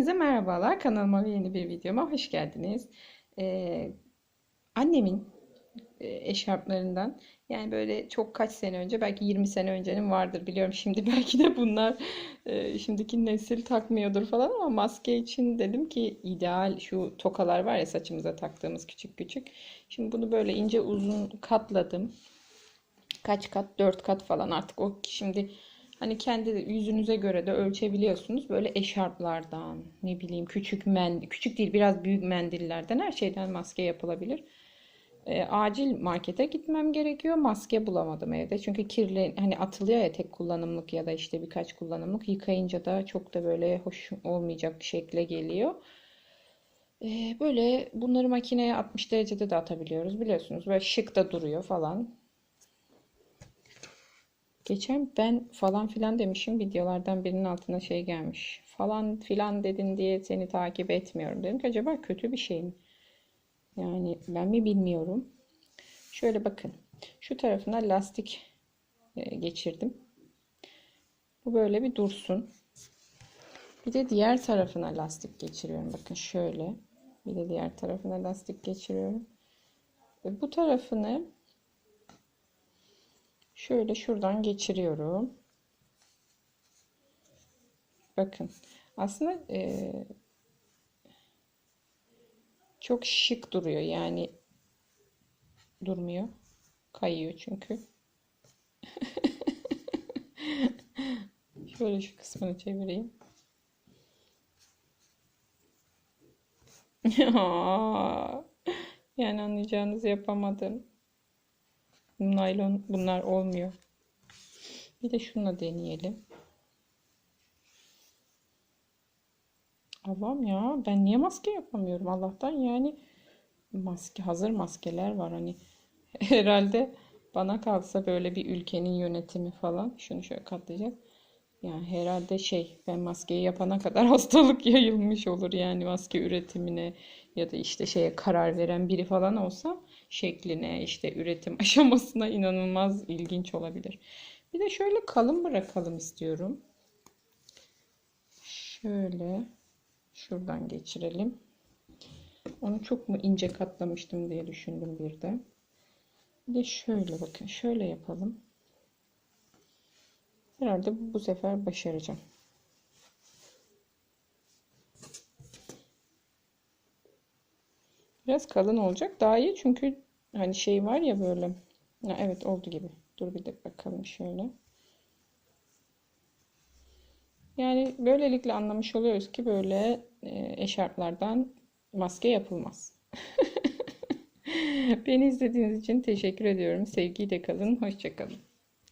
Hepinize merhabalar. Kanalıma yeni bir videoma hoş geldiniz. Ee, annemin e, eşarplarından yani böyle çok kaç sene önce belki 20 sene öncenin vardır biliyorum. Şimdi belki de bunlar e, şimdiki nesil takmıyordur falan ama maske için dedim ki ideal şu tokalar var ya saçımıza taktığımız küçük küçük. Şimdi bunu böyle ince uzun katladım. Kaç kat? 4 kat falan artık o şimdi Hani kendi yüzünüze göre de ölçebiliyorsunuz. Böyle eşarplardan, ne bileyim küçük mendil, küçük değil biraz büyük mendillerden her şeyden maske yapılabilir. E, acil markete gitmem gerekiyor. Maske bulamadım evde. Çünkü kirli hani atılıyor ya tek kullanımlık ya da işte birkaç kullanımlık. Yıkayınca da çok da böyle hoş olmayacak şekle geliyor. E, böyle bunları makineye 60 derecede de atabiliyoruz biliyorsunuz. Böyle şık da duruyor falan. Geçen ben falan filan demişim videolardan birinin altına şey gelmiş. Falan filan dedin diye seni takip etmiyorum. Dedim ki acaba kötü bir şey mi? Yani ben mi bilmiyorum. Şöyle bakın. Şu tarafına lastik e, geçirdim. Bu böyle bir dursun. Bir de diğer tarafına lastik geçiriyorum. Bakın şöyle. Bir de diğer tarafına lastik geçiriyorum. Ve bu tarafını Şöyle şuradan geçiriyorum. Bakın. Aslında e, çok şık duruyor. Yani durmuyor. Kayıyor çünkü. Şöyle şu kısmını çevireyim. yani anlayacağınızı yapamadım. Naylon bunlar olmuyor. Bir de şunla deneyelim. Allah'ım ya ben niye maske yapamıyorum Allah'tan yani maske hazır maskeler var hani herhalde bana kalsa böyle bir ülkenin yönetimi falan şunu şöyle katlayacağız. Yani herhalde şey ben maskeyi yapana kadar hastalık yayılmış olur yani maske üretimine ya da işte şeye karar veren biri falan olsa şekline işte üretim aşamasına inanılmaz ilginç olabilir. Bir de şöyle kalın bırakalım istiyorum. Şöyle şuradan geçirelim. Onu çok mu ince katlamıştım diye düşündüm bir de. Bir de şöyle bakın şöyle yapalım. Herhalde bu sefer başaracağım. Biraz kalın olacak. Daha iyi çünkü hani şey var ya böyle. Ha, evet oldu gibi. Dur bir de bakalım şöyle. Yani böylelikle anlamış oluyoruz ki böyle e, eşarplardan maske yapılmaz. Beni izlediğiniz için teşekkür ediyorum. Sevgiyle kalın. Hoşçakalın.